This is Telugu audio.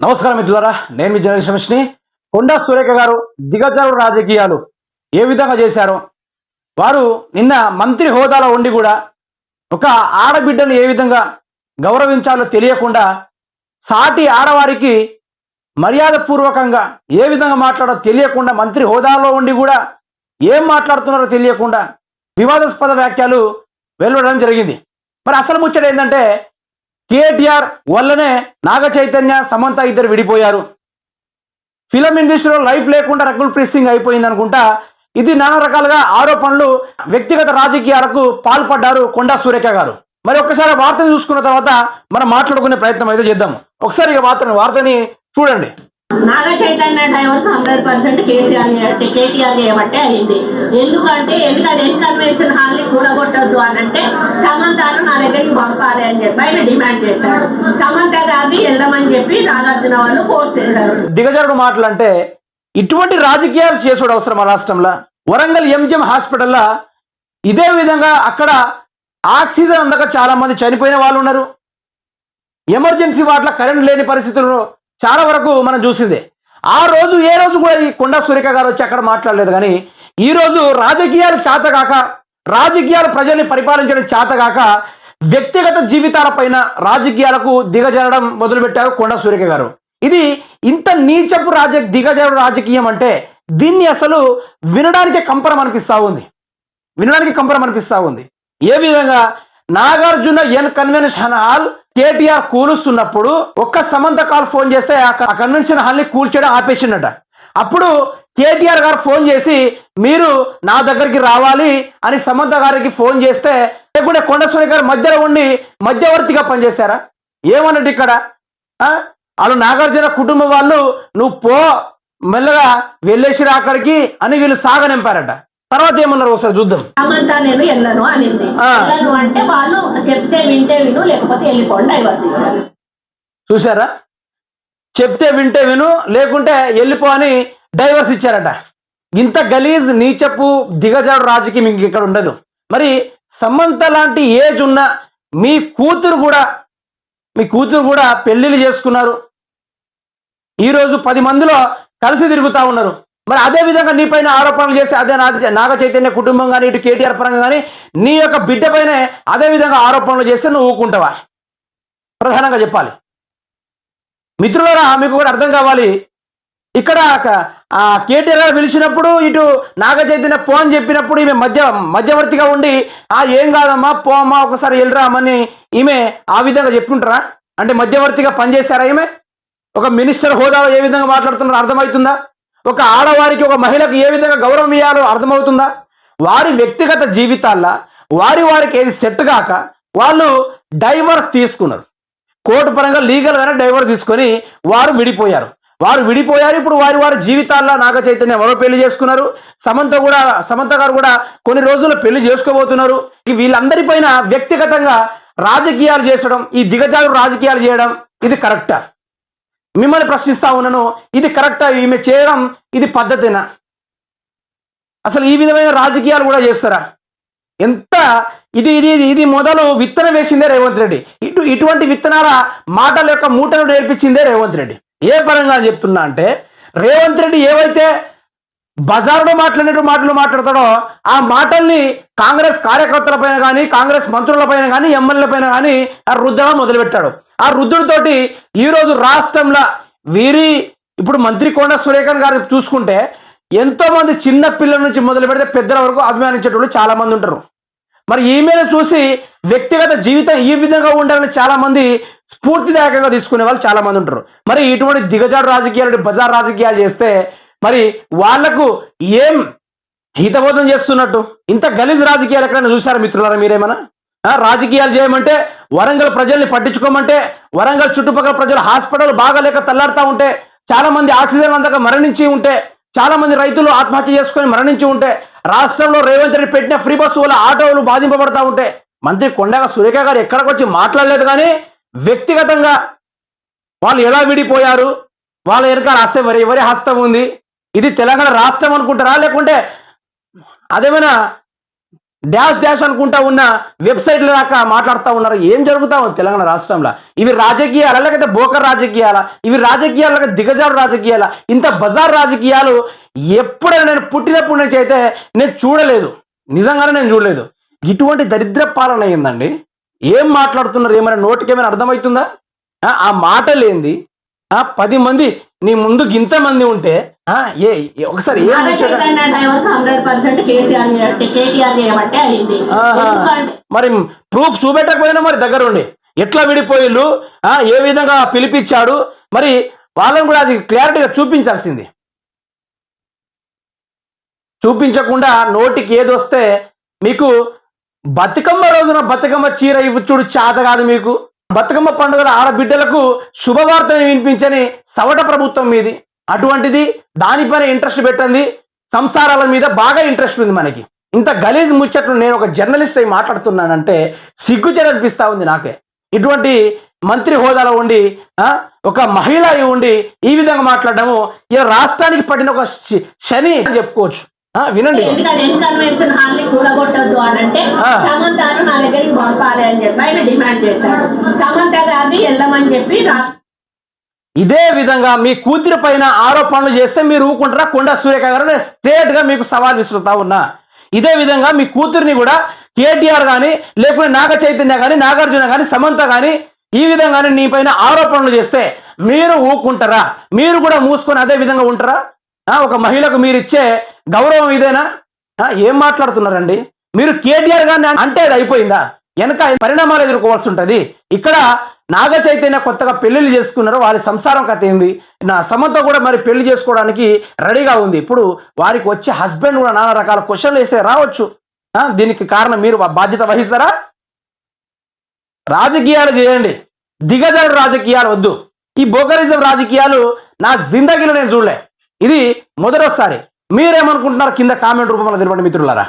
నమస్కారం మిత్రులారా నేను మీ జర్నలిస్ట్ రమేష్ని. కొండా సురేఖ గారు దిగజారు రాజకీయాలు ఏ విధంగా చేశారో. వారు నిన్న మంత్రి హోదాలో ఉండి కూడా ఒక ఆడబిడ్డను ఏ విధంగా గౌరవించాలో తెలియకుండా సాటి ఆడవారికి మర్యాదపూర్వకంగా ఏ విధంగా మాట్లాడో తెలియకుండా మంత్రి హోదాలో ఉండి కూడా ఏం మాట్లాడుతున్నారో తెలియకుండా వివాదాస్పద వ్యాఖ్యలు వెలువడడం జరిగింది. మరి అసలు ముచ్చట ఏంటంటే కేటీఆర్ వల్లనే నాగ చైతన్య సమంత ఇద్దరు విడిపోయారు. ఫిలం ఇండస్ట్రీలో లైఫ్ లేకుండా రకుల్ ప్రీసింగ్ అయిపోయింది అనుకుంటా ఇది నానా రకాలుగా ఆరోపణలు వ్యక్తిగత రాజకీయాలకు పాల్పడ్డారు కొండా సూర్యక గారు. మరి ఒక్కసారి వార్తను చూసుకున్న తర్వాత మనం మాట్లాడుకునే ప్రయత్నం అయితే చేద్దాం. ఒకసారి ఇక వార్తను వార్తని చూడండి. Naga Chaitanya divorce hundred percent KCR KTR చేయబట్టే అయింది ఎందుకంటే ఎందుకంటే ఎన్కన్వెన్షన్ హాల్ని వద్దు అని అంటే సమంతను నా దగ్గరికి పంపాలి అని చెప్పి ఆయన డిమాండ్ చేశారు. సమంత గారిని వెళ్ళమని చెప్పి నాగార్జున వాళ్ళు ఫోర్స్ చేశారు. దిగజారుడు మాటలు అంటే ఇటువంటి రాజకీయాలు చేసుడు అవసరం ఆ రాష్ట్రంలో? వరంగల్ ఎంజిఎం హాస్పిటల్లో ఇదే విధంగా అక్కడ ఆక్సిజన్ అందక చాలా మంది చనిపోయిన వాళ్ళు ఉన్నారు. ఎమర్జెన్సీ వాటిలో కరెంట్ లేని పరిస్థితుల్లో చాలా వరకు మనం చూసిందే. ఆ రోజు ఏ రోజు కూడా ఈ కొండా సురేఖ గారు వచ్చి అక్కడ మాట్లాడలేదు కానీ ఈరోజు రాజకీయాలు చేతగాక రాజకీయాలు ప్రజల్ని పరిపాలించడం చేతగాక వ్యక్తిగత జీవితాలపైన రాజకీయాలకు దిగజారడం మొదలుపెట్టారు కొండ సురేఖ గారు. ఇది ఇంత నీచపు రాజ దిగజారు రాజకీయం అంటే దీన్ని అసలు వినడానికి కంపరం అనిపిస్తూ ఉంది. వినడానికి కంపరం అనిపిస్తూ ఉంది. ఏ విధంగా Nagarjuna N convention hall KTR కూలుస్తున్నప్పుడు ఒక్క సమంత కాల్ ఫోన్ చేస్తే ఆ కన్వెన్షన్ హాల్ని కూల్చడం ఆపేసిండట. అప్పుడు కేటీఆర్ గారు ఫోన్ చేసి మీరు నా దగ్గరికి రావాలి అని సమంత గారికి ఫోన్ చేస్తే లేకుంటే కొండస్వామి గారు మధ్యలో ఉండి మధ్యవర్తిగా పనిచేశారా? ఏమన్నట్టు ఇక్కడ? వాళ్ళు నాగార్జున కుటుంబం వాళ్ళు నువ్వు పో మెల్లగా వెళ్ళేసిరా అక్కడికి అని వీళ్ళు సాగనింపారట తర్వాత ఏమన్నారు ఒకసారి చూద్దాం. సమంత నేను వెళ్ళను అనింది. వెళ్ళను అంటే వాళ్ళు చెప్తే వింటే విను లేకపోతే వెళ్ళిపోండి డైవర్స్ ఇచ్చారు. చూసారా చెప్తే వింటే విను లేకుంటే వెళ్ళిపో అని డైవర్స్ ఇచ్చారట. ఇంత గలీజ్ నీచపు దిగజాడు రాజకీయం ఇంక ఇక్కడ ఉండదు. మరి సమంత లాంటి ఏజ్ ఉన్న మీ కూతురు కూడా మీ కూతురు కూడా పెళ్ళిళ్ళు చేసుకున్నారు. ఈరోజు పది మందిలో కలిసి తిరుగుతూ ఉన్నారు. మరి అదే విధంగా నీ పైన ఆరోపణలు చేసి అదే నాగ- నాగ చైతన్య కుటుంబం కానీ ఇటు కేటీఆర్ పరంగా కానీ నీ యొక్క బిడ్డపైనే అదే విధంగా ఆరోపణలు చేస్తే నువ్వు ఊకుంటావా ప్రధానంగా చెప్పాలి. మిత్రులారా మీకు కూడా అర్థం కావాలి. ఇక్కడ ఆ కేటీఆర్ గారు పిలిచినప్పుడు ఇటు నాగ చైతన్య పో అని చెప్పినప్పుడు ఈమె మధ్య మధ్యవర్తిగా ఉండి ఆ ఏం కాదమ్మా పో అమ్మా ఒకసారి వెళ్ళరామని ఈమె ఆ విధంగా చెప్పుంటారా? అంటే మధ్యవర్తిగా పనిచేశారా ఈమె? ఒక మినిస్టర్ హోదాలో ఏ విధంగా మాట్లాడుతున్నారో అర్థమవుతుందా? ఒక ఆడవారికి ఒక మహిళకు ఏ విధంగా గౌరవం ఇవ్వాలో అర్థమవుతుందా? వారి వ్యక్తిగత జీవితాల్లో వారి వారికి ఏది సెట్ కాక వాళ్ళు డైవర్స్ తీసుకున్నారు. కోర్టు పరంగా లీగల్ గానే డైవర్స్ తీసుకొని వారు విడిపోయారు. వారు విడిపోయారు. ఇప్పుడు వారి వారి జీవితాల్లో నాగ చైతన్య ఎవరో పెళ్ళి చేసుకున్నారు. సమంత కూడా సమంత గారు కూడా కొన్ని రోజుల్లో పెళ్ళి చేసుకోబోతున్నారు. వీళ్ళందరి పైన వ్యక్తిగతంగా రాజకీయాలు చేసడం ఈ దిగజారు రాజకీయాలు చేయడం ఇది కరెక్టా? మిమ్మల్ని ప్రశ్నిస్తా ఉన్నాను ఇది కరెక్టా? ఈమె చేయడం ఇది పద్ధతేనా? అసలు ఈ విధమైన రాజకీయాలు కూడా చేస్తారా? ఎంత ఇది ఇది ఇది- ఇది మొదలు విత్తనం వేసిందే రేవంత్ రెడ్డి. ఇటు ఇటువంటి విత్తనాల మాటల యొక్క మూటను నేర్పించిందే రేవంత్ రెడ్డి. ఏ పరంగా చెప్తున్నా అంటే రేవంత్ రెడ్డి ఏవైతే బజార్లో మాట్లాడినట్టు మాటలు మాట్లాడతాడో ఆ మాటల్ని కాంగ్రెస్ కార్యకర్తల పైన కానీ కాంగ్రెస్ మంత్రుల పైన కానీ ఎమ్మెల్యేల పైన కానీ ఆ రుద్దడం మొదలుపెట్టాడు. ఆ రుద్దుడితోటి ఈరోజు రాష్ట్రంలో వీరి ఇప్పుడు మంత్రి కొండ సురేఖన్ గారు చూసుకుంటే ఎంతోమంది చిన్న పిల్లల నుంచి మొదలు పెడితే పెద్దల వరకు అభిమానించేటోళ్ళు చాలామంది ఉంటారు. మరి ఈమెను చూసి వ్యక్తిగత జీవితం ఈ విధంగా ఉండాలని చాలామంది స్ఫూర్తిదాయకంగా తీసుకునే వాళ్ళు చాలా మంది ఉంటారు. మరి ఇటువంటి దిగజాడు రాజకీయాలు బజార్ రాజకీయాలు చేస్తే మరి వాళ్ళకు ఏం హితబోధం చేస్తున్నట్టు? ఇంత గలీజ్ రాజకీయాలు ఎక్కడైనా చూసారా మిత్రులారా మీరేమన్నా రాజకీయాలు చేయమంటే వరంగల్ ప్రజల్ని పట్టించుకోమంటే వరంగల్ చుట్టుపక్కల ప్రజలు హాస్పిటల్ బాగాలేక తల్లాడుతూ ఉంటే చాలా మంది ఆక్సిజన్ అందక మరణించి ఉంటే చాలా మంది రైతులు ఆత్మహత్య చేసుకొని మరణించి ఉంటే రాష్ట్రంలో రేవంత్ రెడ్డి పెట్టిన ఫ్రీ బస్సు వల్ల ఆటోలు బాధింపబడతా ఉంటే మంత్రి కొండగా సురేఖ గారు ఎక్కడికి వచ్చి మాట్లాడలేదు కానీ వ్యక్తిగతంగా వాళ్ళు ఎలా విడిపోయారు? వాళ్ళ వెనకాల హస్తం ఎవరి ఎవరి హస్తం ఉంది? ఇది తెలంగాణ రాష్ట్రం అనుకుంటారా? లేకుంటే అదేమైనా డాష్ డాష్ అనుకుంటా ఉన్న వెబ్సైట్ల దాకా మాట్లాడుతూ ఉన్నారు. ఏం జరుగుతా ఉంది తెలంగాణ రాష్ట్రంలో? ఇవి రాజకీయాలా? లేకపోతే బోకర్ రాజకీయాలా? ఇవి రాజకీయాలు లేకపోతే దిగజారు రాజకీయాలా? ఇంత బజార్ రాజకీయాలు ఎప్పుడైనా నేను పుట్టినప్పటి నుంచి అయితే నేను చూడలేదు. నిజంగానే నేను చూడలేదు. ఇటువంటి దరిద్ర పాలన అయిందండి ఏం మాట్లాడుతున్నారు? ఏమైనా నోటికి ఏమైనా అర్థమవుతుందా? ఆ, మాటలేంది? ఆ పది మంది నీ ముందు ఇంతమంది ఉంటే ఆ, ఏ ఒకసారి మరి ప్రూఫ్ చూపెట్టకపోయినా మరి దగ్గర ఉండి ఎట్లా విడిపోయిళ్ళు? ఆ, ఏ విధంగా పిలిపించాడు? మరి వాళ్ళని కూడా అది క్లారిటీగా చూపించాల్సింది. చూపించకుండా నోటికి ఏది వస్తే మీకు బతుకమ్మ రోజున బతుకమ్మ చీర ఇవ్వచ్చుడు చేత కాదు మీకు. బతుకమ్మ పండుగల ఆడబిడ్డలకు శుభవార్తను వినిపించని సవట ప్రభుత్వం మీది. అటువంటిది దానిపైన ఇంట్రెస్ట్ పెట్టండి. సంసారాల మీద బాగా ఇంట్రెస్ట్ ఉంది మనకి. ఇంత గలీజ్ ముచ్చట్లు నేను ఒక జర్నలిస్ట్ అయి మాట్లాడుతున్నానంటే సిగ్గుచేట అనిపిస్తా ఉంది నాకే. ఇటువంటి మంత్రి హోదాలో ఉండి ఒక మహిళ ఉండి ఈ విధంగా మాట్లాడడము ఈ రాష్ట్రానికి పడిన ఒక శని అని చెప్పుకోవచ్చు. వినండి. ఎందుకంటే ఎన్ కన్వెన్షన్ హాల్ని కూడగొట్టద్దు అని అంటే ఆ. సమంతను నా దగ్గరికి పంపాలి అని చెప్పి ఆయన డిమాండ్ చేశాడు. సమంత గారిని వెళ్ళమని చెప్పి రా- ఇదే విధంగా మీ కూతురి పైన ఆరోపణలు చేస్తే మీరు ఊరుకుంటారా? కొండ సూర్యక గారు స్ట్రేట్గా మీకు సవాల్ విసురుతా ఉన్నా. ఇదే విధంగా మీ కూతురిని కూడా కేటీఆర్ కానీ లేకుంటే నాగ చైతన్య కానీ నాగార్జున కానీ సమంత కానీ ఈ విధంగానే నీ పైన ఆరోపణలు చేస్తే మీరు ఊరుకుంటారా? మీరు కూడా మూసుకొని అదే విధంగా ఉంటారా? ఒక మహిళకు మీరు ఇచ్చే గౌరవం ఇదేనా? ఏం మాట్లాడుతున్నారండి? మీరు కేటీఆర్ గారిని అంటే అది అయిపోయిందా? వెనక పరిణామాలు ఎదుర్కోవాల్సి ఉంటుంది. ఇక్కడ నాగ చైతన్య కొత్తగా పెళ్ళిళ్ళు చేసుకున్నారు. వారి సంసారం కథ ఏంది? నా సమంత కూడా మరి పెళ్ళి చేసుకోవడానికి రెడీగా ఉంది. ఇప్పుడు వారికి వచ్చే హస్బెండ్ కూడా నానా రకాల క్వశ్చన్లు వేస్తే రావచ్చు. దీనికి కారణం మీరు బాధ్యత వహిస్తారా? రాజకీయాలు చేయండి. దిగజారు రాజకీయాలు వద్దు. ఈ బోకరిజం రాజకీయాలు నా జిందగీలో నేను చూడలే. ఇది మొదటిసారి. మీరేమనుకుంటున్నారు? కింద కామెంట్ రూపంలో తెలపండి మిత్రులారా.